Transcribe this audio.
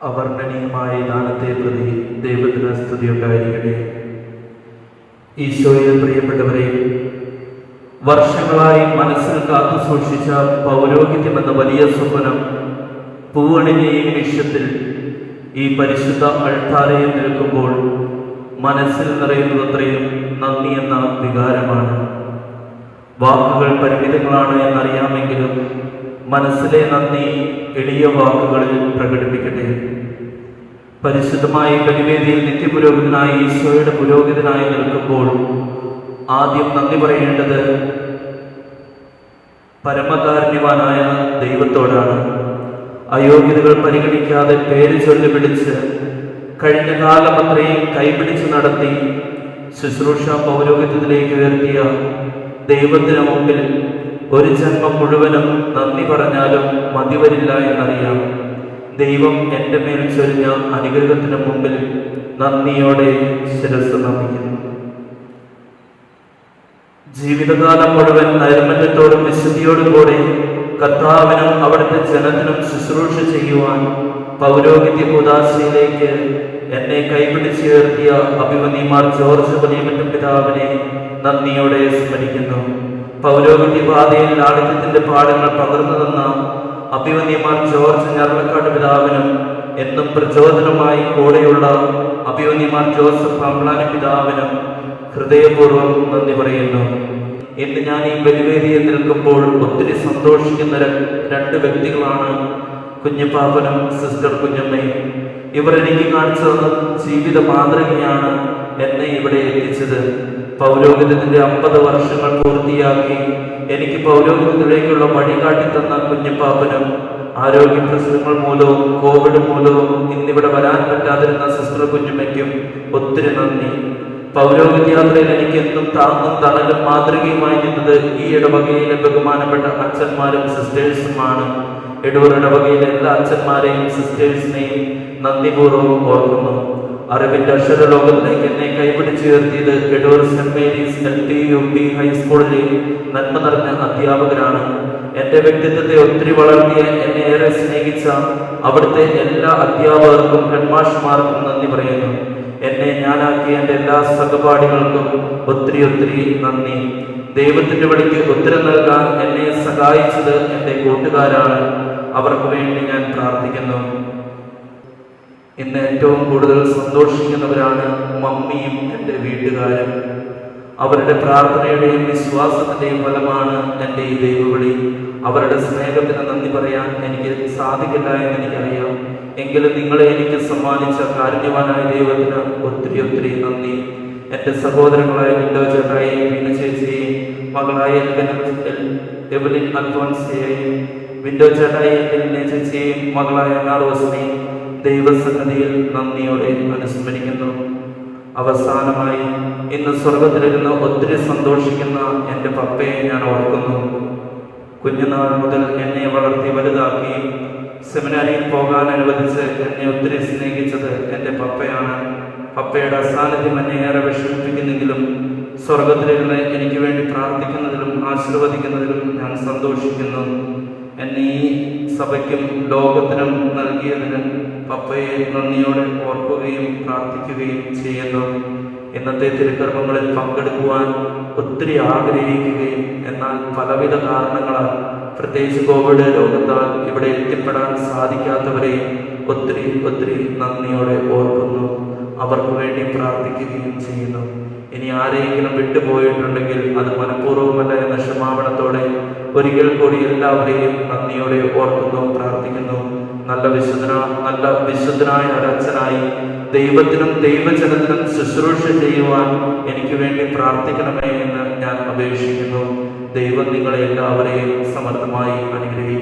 അവർണനീയമായ ദാനത്തെ പ്രതി ദൈവത്തിന് സ്തുതി ഉണ്ടായിരിക്കട്ടെ ഈശോയിൽ പ്രിയപ്പെട്ടവരെ വർഷങ്ങളായി മനസ്സിൽ കാത്തു സൂക്ഷിച്ച പൗരോഹിത്യം എന്ന വലിയ സ്വപ്നം പൂവണിഞ്ഞ ഈ ഈ പരിശുദ്ധ അൾത്താരയിൽ നിൽക്കുമ്പോൾ മനസ്സിൽ നിറയുന്നതത്രയും നന്ദി എന്ന വികാരമാണ്. വാക്കുകൾ പരിമിതങ്ങളാണ് എന്നറിയാമെങ്കിലും മനസ്സിലെ നന്ദി എളിയ വാക്കുകളിൽ പ്രകടിപ്പിക്കട്ടെ. പരിശുദ്ധമായ ബലിവേദിയിൽ നിത്യപുരോഹിതനായി ഈശോയുടെ പുരോഹിതനായി നിൽക്കുമ്പോൾ ആദ്യം നന്ദി പറയേണ്ടത് പരമകാരുണ്യവാനായ ദൈവത്തോടാണ്. അയോഗ്യതകൾ പരിഗണിക്കാതെ പേര് ചൊല്ലി പിടിച്ച് കഴിഞ്ഞ കാലം അത്രയും കൈപിടിച്ച് നടത്തി ശുശ്രൂഷ പൗരോഹിത്യത്തിലേക്ക് ഉയർത്തിയ ദൈവത്തിന് മുമ്പിൽ ഒരു ജന്മം മുഴുവനും നന്ദി പറഞ്ഞാലും മതിവരില്ല എന്നറിയാം. ദൈവം എന്റെ മേൽ ചൊരിഞ്ഞ അനുഗ്രഹത്തിന് മുമ്പിൽ നന്ദിയോടെ ശിരസ് നമിക്കുന്നു. ജീവിതകാലം മുഴുവൻ നൈർമല്യത്തോടും വിശുദ്ധിയോടും കൂടെ കർത്താവിനും അവിടുത്തെ ജനത്തിനും ശുശ്രൂഷ ചെയ്യുവാൻ പൗരോഹിത്യ ഉദാശയിലേക്ക് എന്നെ കൈപിടിച്ചുയർത്തിയ അഭിമന്യമാർ ജോർജ് വലിയമറ്റം പിതാവിനെ നന്ദിയോടെ സ്മരിക്കുന്നു. പൗരോഹിത്യ പാതയിൽ ലാളിത്യത്തിന്റെ പാഠങ്ങൾ പകർന്നു തന്ന അഭിമന്യമാർ ജോർജ് ഞർലക്കാട് പിതാവിനും എന്നും പ്രചോദനമായി കൂടെയുള്ള അഭിമന്യമാർ ജോസഫ് അമ്പ്ലാനി പിതാവിനും ഹൃദയപൂർവം നന്ദി പറയുന്നു. ഇന്ന് ഞാൻ ഈ ബലിവേദിയിൽ നിൽക്കുമ്പോൾ ഒത്തിരി സന്തോഷിക്കുന്ന രണ്ട് വ്യക്തികളാണ് കുഞ്ഞപ്പാപ്പനും സിസ്റ്റർ കുഞ്ഞമ്മയും. ഇവർ എനിക്ക് കാണിച്ചു തന്ന ജീവിത മാതൃകയാണ് എന്നെ ഇവിടെ എത്തിച്ചത്. പൗരോഹിത്യത്തിന്റെ അമ്പത് വർഷങ്ങൾ പൂർത്തിയാക്കി എനിക്ക് പൗരോഹിതത്തിലേക്കുള്ള വഴി കാട്ടിത്തന്ന കുഞ്ഞപ്പാപ്പനും ആരോഗ്യ പ്രശ്നങ്ങൾ മൂലവും കോവിഡ് മൂലവും ഇന്നിവിടെ വരാൻ പറ്റാതിരുന്ന സിസ്റ്റർ കുഞ്ഞുമയ്ക്കും ഒത്തിരി നന്ദി. പൗരോഹിത്യ യാത്രയിൽ എനിക്ക് എന്നും താങ്ങും തണലും മാതൃകയുമായി നിന്നത് ഈ ഇടവകയിലെ ബഹുമാനപ്പെട്ട അച്ഛന്മാരും സിസ്റ്റേഴ്സുമാണ് ഇടവർ ഇടവകയിലെ എല്ലാ അച്ഛന്മാരെയും സിസ്റ്റേഴ്സിനെയും നന്ദിപൂർവം ഓർക്കുന്നു. അറിവിന്റെ അക്ഷര ലോകത്തിലേക്ക് എന്നെ കൈപിടിച്ച് ഉയർത്തിയത് Edoor saint Mary's L T U P ഹൈസ്കൂളിലെ നന്മ നിറഞ്ഞ അധ്യാപകരാണ് എന്റെ വ്യക്തിത്വത്തെ ഒത്തിരി വളർത്തിയ എന്നെ ഏറെ സ്നേഹിച്ച അവിടുത്തെ എല്ലാ അധ്യാപകർക്കും ഹെഡ്മാഷ്മാർക്കും നന്ദി പറയുന്നു. എന്നെ ഞാനാക്കിയ എന്റെ എല്ലാ സഹപാഠികൾക്കും ഒത്തിരി ഒത്തിരി നന്ദി. ദൈവത്തിന്റെ വഴിക്ക് ഉത്തരം നൽകാൻ എന്നെ സഹായിച്ചത് എന്റെ കൂട്ടുകാരാണ്. അവർക്ക് വേണ്ടി ഞാൻ പ്രാർത്ഥിക്കുന്നു. ഇന്ന് ഏറ്റവും കൂടുതൽ സന്തോഷിക്കുന്നവരാണ് മമ്മിയും എന്റെ വീട്ടുകാരും. അവരുടെ പ്രാർത്ഥനയുടെയും വിശ്വാസത്തിന്റെയും ഫലമാണ് എന്റെ ഈ ദൈവവിളി. അവരുടെ സ്നേഹത്തിന് നന്ദി പറയാൻ എനിക്ക് സാധിക്കില്ല എന്ന് എനിക്കറിയാം എങ്കിലും നിങ്ങളെ എനിക്ക് സമ്മാനിച്ച കാരുണ്യവാനായ ദൈവത്തിന് ഒത്തിരി ഒത്തിരി നന്ദി. എന്റെ സഹോദരങ്ങളായ വിൻഡോ ചേട്ടായെയും വീണ ചേച്ചിയെയും മകളായ എവലിൻ അൽഫോൻസിയെയും വിൻഡോ ചേട്ടായെയും എലിനെ ചേച്ചിയെയും മകളായ നാറോസിനെയും ദൈവസന്നതിയിൽ നന്ദിയോടെ അനുസ്മരിക്കുന്നു. അവസാനമായി ഇന്ന് സ്വർഗത്തിലിരുന്ന് ഒത്തിരി സന്തോഷിക്കുന്ന എന്റെ പപ്പയെ ഞാൻ ഓർക്കുന്നു. കുഞ്ഞുനാൾ മുതൽ എന്നെ വളർത്തി വലുതാക്കി സെമിനാരിയിൽ പോകാൻ അനുവദിച്ച് എന്നെ ഒത്തിരി സ്നേഹിച്ചത് എന്റെ പപ്പയാണ്. പപ്പയുടെ അസാന്നിധ്യം എന്നെ ഏറെ വിഷമിപ്പിക്കുന്നെങ്കിലും സ്വർഗത്തിലിരുന്ന് എനിക്ക് വേണ്ടി പ്രാർത്ഥിക്കുന്നതിലും ആശീർവദിക്കുന്നതിലും ഞാൻ സന്തോഷിക്കുന്നു. എന്നെ സഭയ്ക്കും ലോകത്തിനും നൽകിയതിന് പപ്പയെ നന്ദിയോടെ ഓർക്കുകയും പ്രാർത്ഥിക്കുകയും ചെയ്യുന്നു. ഇന്നത്തെ തിരുക്കർമ്മങ്ങളിൽ പങ്കെടുക്കുവാൻ ഒത്തിരി ആഗ്രഹിക്കുകയും എന്നാൽ പലവിധ കാരണങ്ങളാൽ പ്രത്യേകിച്ച് കോവിഡ് രോഗത്താൽ ഇവിടെ എത്തിപ്പെടാൻ സാധിക്കാത്തവരെയും ഒത്തിരി ഒത്തിരി നന്ദിയോടെ ഓർക്കുന്നു. അവർക്ക് വേണ്ടി പ്രാർത്ഥിക്കുകയും ചെയ്യുന്നു. ഇനി ആരെയെങ്കിലും വിട്ടുപോയിട്ടുണ്ടെങ്കിൽ അത് മനഃപൂർവമല്ല എന്ന ക്ഷമാപണത്തോടെ ഒരിക്കൽ കൂടി എല്ലാവരെയും നന്ദിയോടെ ഓർക്കുന്നു പ്രാർത്ഥിക്കുന്നു. നല്ല വിശുദ്ധന നല്ല വിശുദ്ധനായ ഒരച്ഛനായി ദൈവത്തിനും ദൈവജനത്തിനും ശുശ്രൂഷ ചെയ്യുവാൻ എനിക്ക് വേണ്ടി പ്രാർത്ഥിക്കണമേ എന്ന് ഞാൻ അപേക്ഷിക്കുന്നു. ദൈവം നിങ്ങളെ എല്ലാവരെയും സമർത്ഥമായി അനുഗ്രഹിക്കട്ടെ.